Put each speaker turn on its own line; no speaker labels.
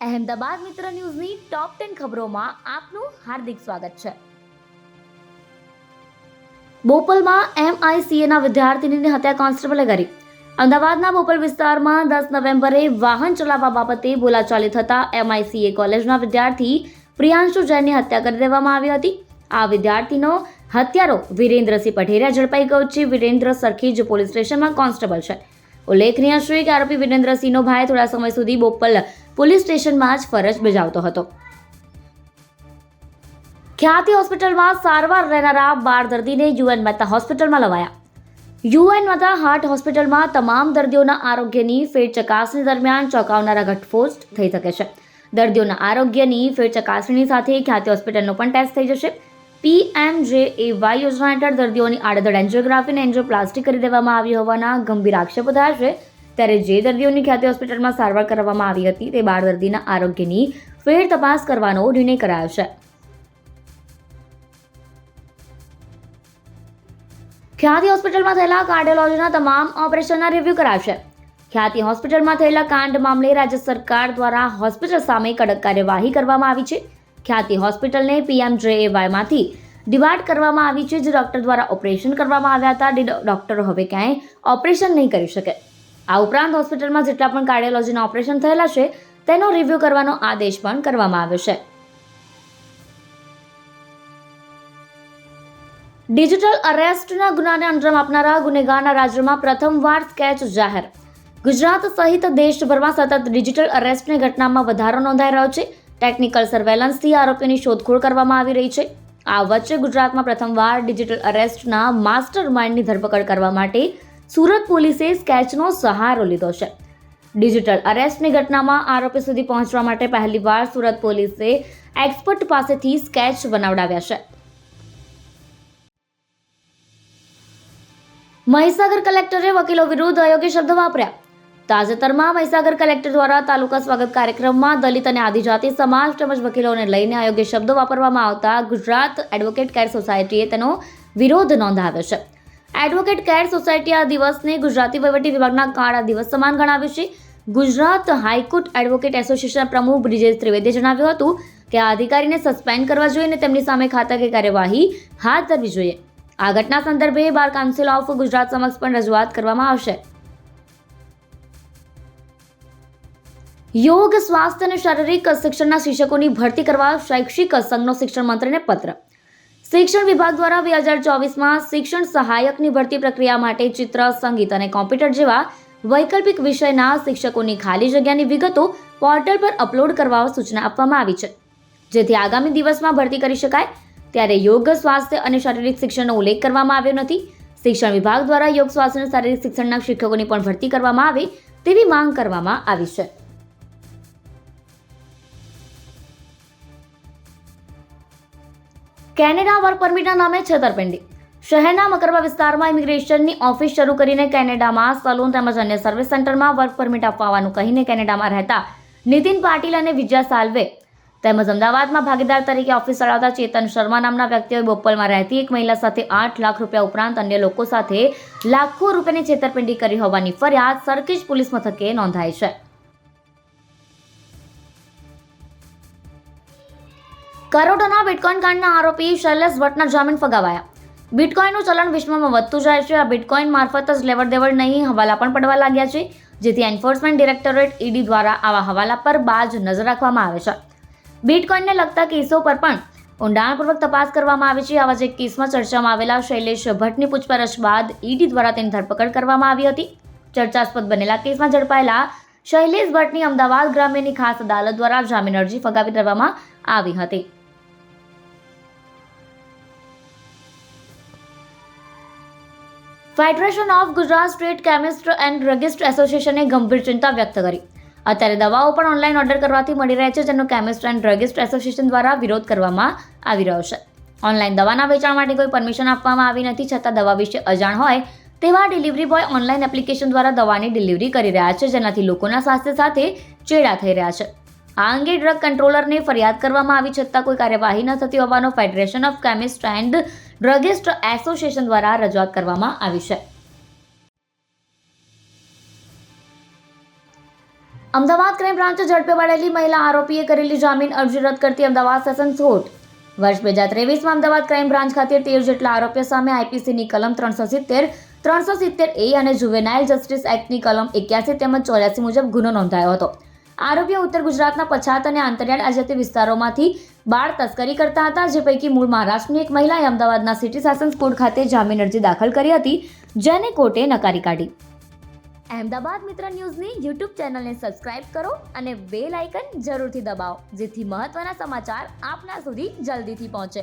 અહેમદાબાદ મિત્ર ન્યૂઝની top ten ખબરોમાં આપનું હાર્દિક સ્વાગત છે. બોપલમાં એમઆઈસીએના વિદ્યાર્થીનીની હત્યા કોન્સ્ટેબલે કરી. અમદાવાદના બોપલ વિસ્તારમાં દસ નવેમ્બરે વાહન ચલાવવા બાબતે બોલાચાલી થતા એમઆઈસીએ કોલેજના વિદ્યાર્થી પ્રિયાંશુ જૈનની હત્યા કરી દેવામાં આવી હતી. આ વિદ્યાર્થીનો હત્યારો વિરેન્દ્રસિંહ પઢેરિયા ઝડપાઈ ગયો છે. વિરેન્દ્ર સરખેજ પોલીસ સ્ટેશનમાં કોન્સ્ટેબલ છે. ઉલ્લેખનીય છે કે આરોપી વિરેન્દ્રસિંહનો ભાઈ થોડા સમય સુધી બોપલ પોલીસ સ્ટેશનમાં જ ફરજ બજાવતો હતો. ખ્યાતિ હોસ્પિટલમાં સારવાર રહેનારા બાર દર્દીને યુએન મહેતા હોસ્પિટલમાં લવાયા. યુએન મહેતા હાર્ટ હોસ્પિટલમાં તમામ દર્દીઓના આરોગ્યની ફેર ચકાસણી દરમિયાન ચોંકાવનારા ઘટસ્ફોટ થઈ શકે છે. દર્દીઓના આરોગ્યની ફેર ચકાસણી સાથે ખ્યાતિ હોસ્પિટલનો પણ ટેસ્ટ થઈ જશે. પીએમજેએવાય યોજના હેઠળ દર્દીઓની આડેધડ એન્જિયોગ્રાફીને એન્જિયોપ્લાસ્ટી કરી દેવામાં આવી હોવાના ગંભીર આક્ષેપો થયા છે. ત્યારે જે દર્દીઓની ખ્યાતિ હોસ્પિટલમાં સારવાર કરવામાં આવી હતી, તે બાર દર્દીના આરોગ્યની ફેર તપાસ કરવાનો નિર્ણય કરાયો છે. ખ્યાતિ હોસ્પિટલમાં થયેલા કાર્ડિયોલોજીના તમામ ઓપરેશનના રિવ્યૂ કરાશે ખ્યાતિ હોસ્પિટલમાં થયેલા કાંડ મામલે રાજ્ય સરકાર દ્વારા હોસ્પિટલ સામે કડક કાર્યવાહી કરવામાં આવી છે. ખ્યાતિ હોસ્પિટલને પીએમજેએવાયમાંથી ડિવાઇડ કરવામાં આવી છે. જે ડોક્ટર દ્વારા ઓપરેશન કરવામાં આવ્યા હતા. ડોક્ટર હવે ક્યાંય ઓપરેશન નહીં કરી શકે. આ ઉપરાંત હોસ્પિટલમાં જેટલા પણ કાર્ડિયોલોજીના ઓપરેશન થયેલા છે, તેનો રિવ્યૂ કરવાનો આદેશ પણ કરવામાં આવ્યો છે. ડિજિટલ અરેસ્ટના ગુનાને અંજામ આપનારા ગુનેગારના રાજ્યમાં પ્રથમવાર સ્કેચ જાહેર. ગુજરાત સહિત દેશભરમાં સતત ડિજિટલ અરેસ્ટની ઘટનામાં વધારો નોંધાઈ રહ્યો છે. ટેકનિકલ સર્વેલન્સથી આરોપીની શોધખોળ કરવામાં આવી રહી છે. આ વચ્ચે ગુજરાતમાં પ્રથમવાર ડિજિટલ અરેસ્ટના માસ્ટર માઇન્ડની ધરપકડ કરવા માટે સુરત પોલીસે સ્કેચનો સહારો લીધો છે. ડિજિટલ અરેસ્ટની ઘટનામાં આરોપી સુધી પહોંચવા માટે પહેલીવાર સુરત પોલીસે એક્સપર્ટ પાસેથી સ્કેચ બનાવડાવ્યા છે. મહીસાગર કલેક્ટરે વકીલો વિરુદ્ધ અયોગ્ય શબ્દ વાપર્યા. તાજેતરમાં મહીસાગર કલેક્ટર દ્વારા તાલુકા સ્વાગત કાર્યક્રમમાં દલિત અને આદિજાતિ સમાજ તેમજ વકીલોને લઈને અયોગ્ય શબ્દો વાપરવામાં આવતા ગુજરાત એડવોકેટ કેર સોસાયટીએ તેનો વિરોધ નોંધાવ્યો છે. એડવોકેટ કેર સોસાયટી આ દિવસને ગુજરાતી વહીવટી વિભાગના કાળા દિવસ સમાન ગણાવ્યું છે. ગુજરાત હાઈકોર્ટ એડવોકેટ એસોસિએશનના પ્રમુખ બ્રિજેશ ત્રિવેદીએ જણાવ્યું હતું કે આ અધિકારીને સસ્પેન્ડ કરવા જોઈએ અને તેમની સામે ખાતાકીય કાર્યવાહી હાથ ધરવી જોઈએ. આ ઘટના સંદર્ભે બાર કાઉન્સિલ ઓફ ગુજરાત સમક્ષ પણ રજૂઆત કરવામાં આવશે. યોગ, સ્વાસ્થ્ય અને શારીરિક શિક્ષણના શિક્ષકોની ભરતી કરવા શૈક્ષિક સંઘનો શિક્ષણ મંત્રીને પત્ર. શિક્ષણ વિભાગ દ્વારા બે હજાર ચોવીસમાં શિક્ષણ સહાયકની ભરતી પ્રક્રિયા માટે ચિત્ર, સંગીત અને કોમ્પ્યુટર જેવા વૈકલ્પિક વિષયના શિક્ષકોની ખાલી જગ્યાની વિગતો પોર્ટલ પર અપલોડ કરવા સૂચના આપવામાં આવી છે. જેથી આગામી દિવસમાં ભરતી કરી શકાય. ત્યારે યોગ, સ્વાસ્થ્ય અને શારીરિક શિક્ષણનો ઉલ્લેખ કરવામાં આવ્યો નથી. શિક્ષણ વિભાગ દ્વારા યોગ, સ્વાસ્થ્ય અને શારીરિક શિક્ષણના શિક્ષકોની પણ ભરતી કરવામાં આવે તેવી માંગ કરવામાં આવી છે. કેનેડા વર્ક પરમિટના નામે છેતરપિંડી. શહેરના મકરબા વિસ્તારમાં ઇમિગ્રેશનની ઓફિસ શરૂ કરીને કેનેડામાં સલૂન તેમજ અન્ય સર્વિસ સેન્ટરમાં વર્ક પરમિટ આપવાનું કહીને કેનેડામાં રહેતા નીતિન પાટીલ અને વિજયા સાલ્વે તેમજ અમદાવાદમાં ભાગીદાર તરીકે ઓફિસ ચલાવતા ચેતન શર્મા નામના વ્યક્તિઓએ બોપલમાં રહેતી એક મહિલા સાથે આઠ લાખ રૂપિયા ઉપરાંત અન્ય લોકો સાથે લાખો રૂપિયાની છેતરપિંડી કરી હોવાની ફરિયાદ સરખેજ પોલીસ મથકે નોંધાઈ છે. કરોડોના બિટકોઇન કાંડના આરોપી શૈલેષ ભટ્ટના જામીન ફગાવાયા. બિટકોઇનનું ચલણ વિશ્વમાં વધતું જાય છે. આ બિટકોઇન મારફત જ લેવડ દેવડ નહીં, હવાલા પણ પડવા લાગ્યા છે. જેથી એન્ફોર્સમેન્ટ ડિરેક્ટોરેટ ઈડી દ્વારા આવા હવાલા પર બાજ નજર રાખવામાં આવે છે. બિટકોઇનને લગતા કેસો પર પણ ઊંડાણપૂર્વક તપાસ કરવામાં આવે છે. આવા જ એક કેસમાં ચર્ચામાં આવેલા શૈલેષ ભટ્ટની પૂછપરછ બાદ ઈડી દ્વારા તેની ધરપકડ કરવામાં આવી હતી. ચર્ચાસ્પદ બનેલા કેસમાં ઝડપાયેલા શૈલેષ ભટ્ટની અમદાવાદ ગ્રામ્યની ખાસ અદાલત દ્વારા જામીન અરજી ફગાવી દેવામાં આવી હતી. Federation of Gujarat state chemist and druggist એસોસિએશને ગંભીર ચિંતા વ્યક્ત કરી. અત્યારે દવાઓ પણ ઓનલાઈન ઓર્ડર કરવાથી મળી રહે છે, જેનો કેમિસ્ટ એન્ડ ડ્રગિસ્ટ એસોસિએશન દ્વારા વિરોધ કરવામાં આવી રહ્યો છે. ઓનલાઈન દવાના વેચાણ માટે કોઈ પરમિશન આપવામાં આવી નથી, છતાં દવા વિશે અજાણ હોય તેવા ડિલિવરી બોય ઓનલાઈન એપ્લિકેશન દ્વારા દવાની ડિલિવરી કરી રહ્યા છે, જેનાથી લોકોના સ્વાસ્થ્ય સાથે ચેડા થઈ રહ્યા છે. આ અંગે ડ્રગ કંટ્રોલરને ફરિયાદ કરવામાં આવી, છતાં કોઈ કાર્યવાહી ન થતી હોવાનો federation of chemist and druggist association દ્વારા રજૂઆત કરવામાં આવી છે. અમદાવાદ ક્રાઇમ બ્રાન્ચે ઝડપે પડેલી મહિલા આરોપીએ કરેલી જામીન અરજી રદ કરતી અમદાવાદ સેશન્સ કોર્ટ. વર્ષ બે હજાર ત્રેવીસમાં અમદાવાદ ક્રાઇમ બ્રાન્ચ ખાતે તેર જેટલા આરોપીઓ સામે આઈપીસીની કલમ ત્રણસો સિત્તેર ત્રણસો સિત્તેર એ અને જુવેનાઇલ જસ્ટિસ એક્ટની કલમ એક્યાસી તેમજ ચોર્યાસી મુજબ ગુનો નોંધાયો હતો. આરોપીઓ ઉત્તર ગુજરાતના પછાત અને આંતરિયાળ આદિજાતિ વિસ્તારોમાંથી બાળ તસ્કરી કરતા હતા, જે પૈકી મૂળ મહારાષ્ટ્રની એક મહિલાએ અમદાવાદના સિટી શાસન કોર્ટ ખાતે જામીન અરજી દાખલ કરી હતી, જેને કોર્ટે નકારી કાઢી. અહેમદાબાદ મિત્ર ન્યૂઝની યુટ્યુબ ચેનલને સબસ્ક્રાઇબ કરો અને બેલ આઇકન જરૂરથી દબાવો, જેથી મહત્ત્વના સમાચાર આપના સુધી જલ્દીથી પહોંચે.